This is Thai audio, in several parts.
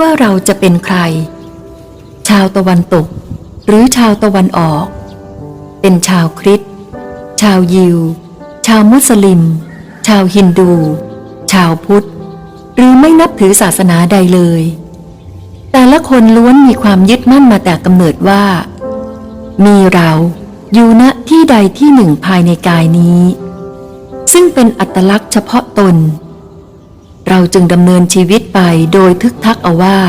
ว่าเราจะเป็นใคร ชาวตะวันตก หรือชาวตะวันออก เป็นชาวคริสต์ชาวยิว ชาวมุสลิม ชาวฮินดู ชาวพุทธ หรือไม่นับถือศาสนาใดเลย แต่ละคนล้วนมีความยึดมั่นมาแต่กำเนิดว่า มีเราอยู่ณที่ใดที่หนึ่งภายในกายนี้ ซึ่งเป็นอัตลักษณ์เฉพาะตน เราจึงดำเนินชีวิตไปโดยทึกทักเอาว่า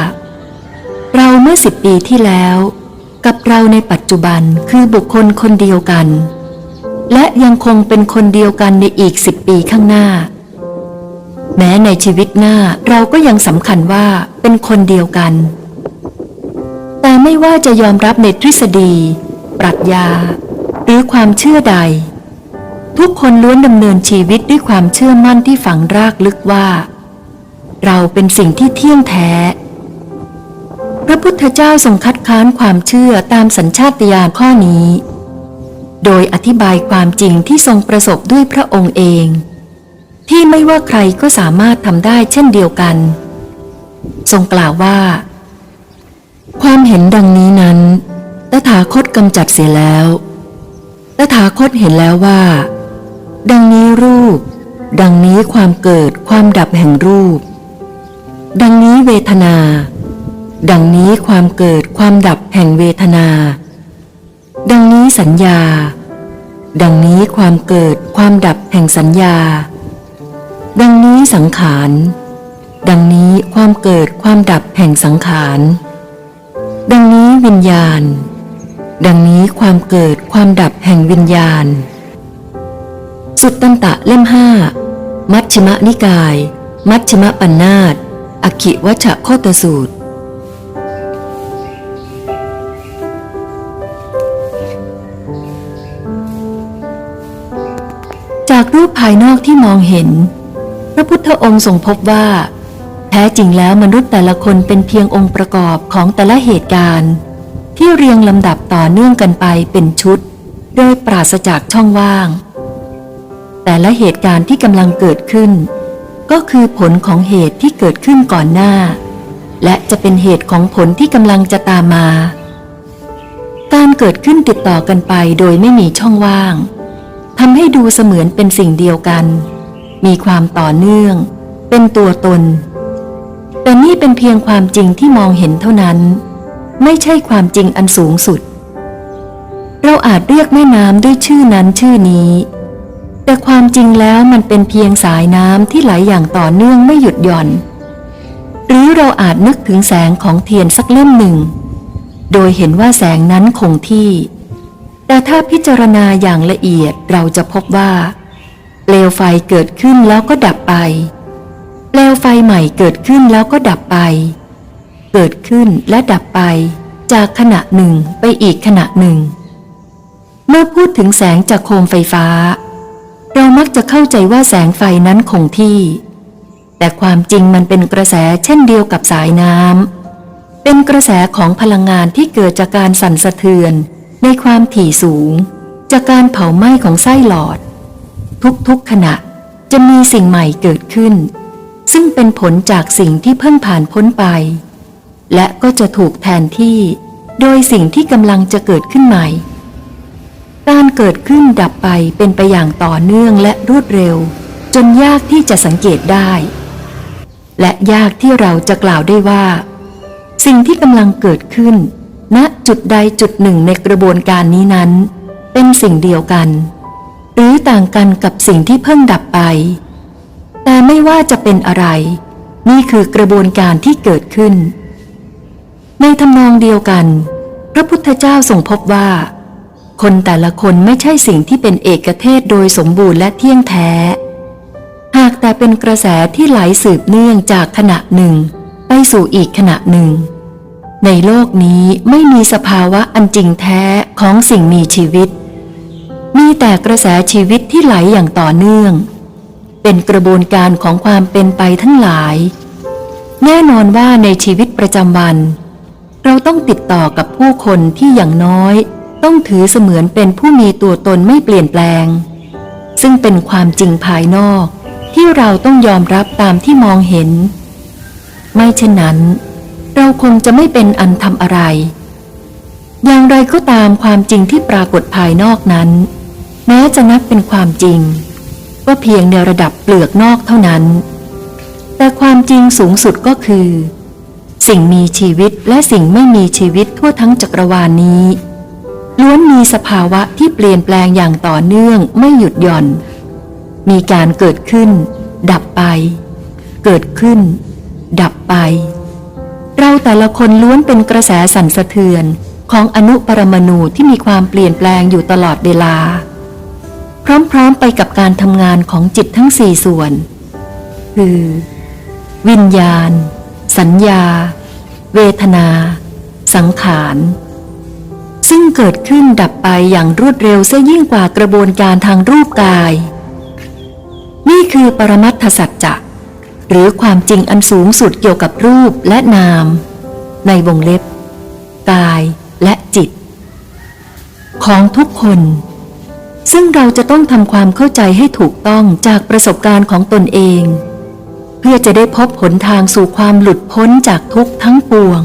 เราเมื่อสิบปีที่แล้ว กับเราในปัจจุบันคือบุคคลคนเดียวกัน และยังคงเป็นคนเดียวกันในอีกสิบปีข้างหน้า แม้ในชีวิตหน้าเราก็ยังสำคัญว่าเป็นคนเดียวกัน แต่ไม่ว่าจะยอมรับในทฤษฎี ปรัชญา หรือความเชื่อใดทุกคนล้วนดำเนินชีวิตด้วยความเชื่อมั่นที่ฝังรากลึกว่า เราเป็นสิ่งที่เที่ยงแท้ พระพุทธเจ้าทรงคัดค้านความเชื่อตามสัญชาตญาณข้อนี้ โดยอธิบายความจริงที่ทรงประสบด้วยพระองค์เอง ที่ไม่ว่าใครก็สามารถทำได้เช่นเดียวกัน ทรงกล่าวว่า ความเห็นดังนี้นั้น ตถาคตกำจัดเสียแล้ว ตถาคตเห็นแล้วว่า ดังนี้รูป ดังนี้ความเกิดความดับแห่งรูป ดังนี้เวทนา ดังนี้ความเกิดความดับแห่งเวทนา ดังนี้สัญญา ดังนี้ความเกิดความดับแห่งสัญญา ดังนี้สังขาร ดังนี้ความเกิดความดับแห่งสังขาร ดังนี้วิญญาณ ดังนี้ความเกิดความดับแห่งวิญญาณ สุตตันตะเล่มห้ามัชฌิมนิกาย มัชฌิมปัญนาต อคิวัชโคตสูตร จากรูปภายนอกที่มองเห็น พระพุทธองค์ทรงพบว่า แท้จริงแล้วมนุษย์แต่ละคนเป็นเพียงองค์ประกอบของแต่ละเหตุการณ์ ที่เรียงลำดับต่อเนื่องกันไปเป็นชุด โดยปราศจากช่องว่าง แต่ละเหตุการณ์ที่กำลังเกิดขึ้น ก็คือผลของเหตุที่เกิดขึ้นก่อนหน้า และจะเป็นเหตุของผลที่กำลังจะตามมา การเกิดขึ้นติดต่อกันไปโดยไม่มีช่องว่างทำให้ดูเสมือนเป็นสิ่งเดียวกัน มีความต่อเนื่อง เป็นตัวตน แต่นี่เป็นเพียงความจริงที่มองเห็นเท่านั้น ไม่ใช่ความจริงอันสูงสุด เราอาจเรียกแม่น้ำด้วยชื่อนั้นชื่อนี้ แต่ความจริงแล้วมันเป็นเพียงสายน้ำที่ไหลอย่างต่อเนื่องไม่หยุดหย่อน หรือเราอาจนึกถึงแสงของเทียนสักเล่มหนึ่ง โดยเห็นว่าแสงนั้นคงที่ แต่ถ้าพิจารณาอย่างละเอียดเราจะพบว่าเปลวไฟเกิดขึ้นแล้วก็ดับไปเปลวไฟใหม่เกิดขึ้นแล้วก็ดับไป เกิดขึ้นและดับไป จากขณะหนึ่งไปอีกขณะหนึ่ง เมื่อพูดถึงแสงจากโคมไฟฟ้า เรามักจะเข้าใจว่าแสงไฟนั้นคงที่ แต่ความจริงมันเป็นกระแสเช่นเดียวกับสายน้ำเป็นกระแสของพลังงานที่เกิดจากการสั่นสะเทือนในความถี่สูง จากการเผาไหม้ของไส้หลอด ทุกๆขณะจะมีสิ่งใหม่เกิดขึ้น ซึ่งเป็นผลจากสิ่งที่เพิ่งผ่านพ้นไป และก็จะถูกแทนที่ โดยสิ่งที่กำลังจะเกิดขึ้นใหม่ การเกิดขึ้นดับไปเป็นไปอย่างต่อเนื่องและรวดเร็ว จนยากที่จะสังเกตได้ และยากที่เราจะกล่าวได้ว่า สิ่งที่กำลังเกิดขึ้น ณจุดใดจุดหนึ่งในกระบวนการนี้นั้น เป็นสิ่งเดียวกัน หรือต่างกันกับสิ่งที่เพิ่งดับไป แต่ไม่ว่าจะเป็นอะไร นี่คือกระบวนการที่เกิดขึ้น ในทำนองเดียวกัน พระพุทธเจ้าทรงพบว่า คนแต่ละคนไม่ใช่สิ่งที่เป็นเอกเทศโดยสมบูรณ์และเที่ยงแท้ หากแต่เป็นกระแสที่ไหลสืบเนื่องจากขณะหนึ่ง ไปสู่อีกขณะหนึ่ง ในโลกนี้ไม่มีสภาวะอันจริงแท้ของสิ่งมีชีวิต มีแต่กระแสชีวิตที่ไหลอย่างต่อเนื่อง เป็นกระบวนการของความเป็นไปทั้งหลาย แน่นอนว่าในชีวิตประจำวัน เราต้องติดต่อกับผู้คนที่อย่างน้อย ต้องถือเสมือนเป็นผู้มีตัวตนไม่เปลี่ยนแปลง ซึ่งเป็นความจริงภายนอกที่เราต้องยอมรับตามที่มองเห็น ไม่เช่นนั้น เราคงจะไม่เป็นอันทำอะไร อย่างไรก็ตามความจริงที่ปรากฏภายนอกนั้น แม้จะนับเป็นความจริง ก็เพียงในระดับเปลือกนอกเท่านั้น แต่ความจริงสูงสุดก็คือ สิ่งมีชีวิตและสิ่งไม่มีชีวิตทั่วทั้งจักรวาลนนี้ ล้วนมีสภาวะที่เปลี่ยนแปลงอย่างต่อเนื่องไม่หยุดหย่อน มีการเกิดขึ้น ดับไป เกิดขึ้น ดับไป เราแต่ละคนล้วนเป็นกระแสสั่นสะเทือนของอนุปรมาณูที่มีความเปลี่ยนแปลงอยู่ตลอดเวลา พร้อมๆไปกับการทำงานของจิตทั้งสี่ส่วน คือ วิญญาณ สัญญา เวทนา สังขาร ซึ่งเกิดขึ้นดับไปอย่างรวดเร็วเสียยิ่งกว่ากระบวนการทางรูปกาย นี่คือปรมัตถสัจจะหรือความจริงอันสูงสุดเกี่ยวกับรูปและนาม ในวงเล็บ กายและจิต ของทุกคน ซึ่งเราจะต้องทำความเข้าใจให้ถูกต้องจากประสบการณ์ของตนเอง เพื่อจะได้พบหนทางสู่ความหลุดพ้นจากทุกทั้งปวง